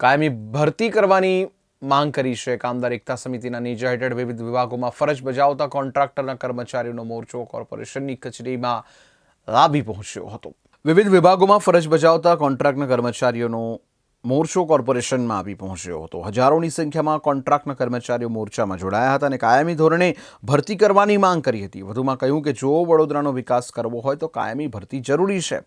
કાયમી ભરતી કરવાની માંગ કરી છે કામદાર એકતા સમિતિના નેજા હેઠળ વિવિધ વિભાગોમાં ફરજ બજાવતા કોન્ટ્રાક્ટરના કર્મચારીઓનો મોરચો કોર્પોરેશનની કચેરીમાં લાભી પહોંચ્યો હતો. વિવિધ વિભાગોમાં ફરજ બજાવતા કોન્ટ્રાક્ટના કર્મચારીઓનો મોરચો કોર્પોરેશનમાં આવી પહોંચ્યો હતો. હજારોની સંખ્યામાં કોન્ટ્રાક્ટના કર્મચારીઓ મોરચામાં જોડાયા હતા અને કાયમી ધોરણે ભરતી કરવાની માંગ કરી હતી. વધુમાં કહ્યું કે જો વડોદરાનો વિકાસ કરવો હોય તો કાયમી ભરતી જરૂરી છે.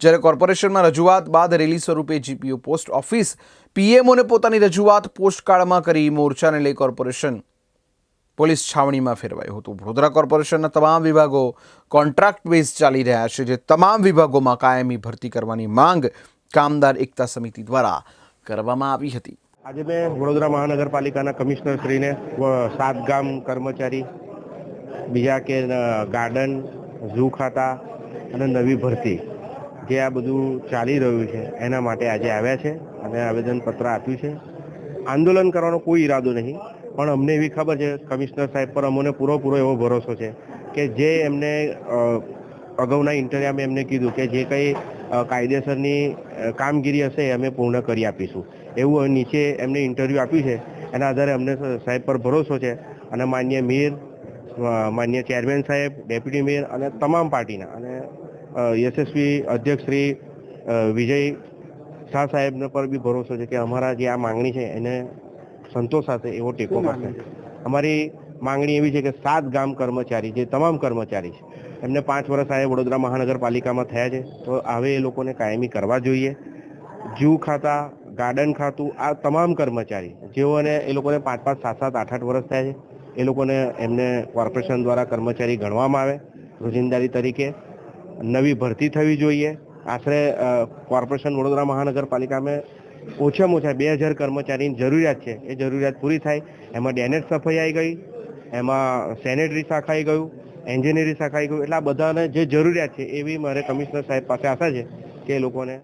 જ્યારે કોર્પોરેશનમાં રજૂઆત બાદ રેલી સ્વરૂપે જીપીઓ પોસ્ટ ઓફિસ પીએમઓને પોતાની રજૂઆત પોસ્ટકાર્ડમાં કરી મોરચાને લઈ કોર્પોરેશન પોલીસ છાવણીમાં ફેરવાયું હતું. વડોદરા કોર્પોરેશનના તમામ વિભાગો કોન્ટ્રાક્ટ બેઝ ચાલી રહ્યા છે, જે તમામ વિભાગોમાં કાયમી ભરતી કરવાની માંગ કામદાર એકતા સમિતિ દ્વારા કરવામાં આવી હતી. આજે મેં વડોદરા મહાનગરપાલિકાના કમિશનરશ્રીને શ્રીને સાત ગામ કર્મચારી, બીજા કે ગાર્ડન, ઝૂ ખાતા અને નવી ભરતી જે આ બધું ચાલી રહ્યું છે, એના માટે આજે આવ્યા છે અને આવેદનપત્ર આપ્યું છે. આંદોલન કરવાનો કોઈ ઈરાદો નહીં, પણ અમને એવી ખબર છે, કમિશનર સાહેબ પર અમને પૂરેપૂરો એવો ભરોસો છે કે જે એમને અગાઉના ઇન્ટરવ્યુમાં એમને કીધું કે જે કંઈ કાયદેસરની કામગીરી હશે એ અમે પૂર્ણ કરી આપીશું. એવું નીચે એમને ઇન્ટરવ્યૂ આપ્યું છે. એના આધારે અમને સાહેબ પર ભરોસો છે. અને માન્ય મેયર માન્ય ચેરમેન સાહેબ ડેપ્યુટી મેયર અને તમામ પાર્ટીના અને યશસ્વી અધ્યક્ષ શ્રી વિજય શાહ સાહેબને પર બી ભરોસો છે કે અમારા જે આ માંગણી છે એને સંતોષ સાથે એવો ટેકો મળશે. અમારી માંગણી એવી છે કે સાત ગામ કર્મચારી, જે તમામ કર્મચારી છે, એમને પાંચ વર્ષ આ વડોદરા મહાનગરપાલિકામાં થયા છે, તો હવે એ લોકોને કાયમી કરવા જોઈએ. જૂ ખાતા, ગાર્ડન ખાતું, આ તમામ કર્મચારી, જેઓને એ લોકોને પાંચ પાંચ, સાત સાત, આઠ આઠ વર્ષ થયા છે, એ લોકોને એમને કોર્પોરેશન દ્વારા કર્મચારી ગણવામાં આવે. રોજિંદારી તરીકે નવી ભરતી થવી જોઈએ. આશરે કોર્પોરેશન વડોદરા મહાનગરપાલિકામાં ઓછામાં ઓછા બે હજાર કર્મચારીની જરૂરિયાત છે. એ જરૂરિયાત પૂરી થાય. એમાં ડેનેજ સફાઈ આવી ગઈ. એમાં સેનેટરી શાખાઈ ગયું એન્જિનિયરિંગ શાખા ગયું. એટલે આ બધાને જે જરૂરિયાત છે એવી મારે કમિશનર સાહેબ પાસે આશા છે કે એ લોકોને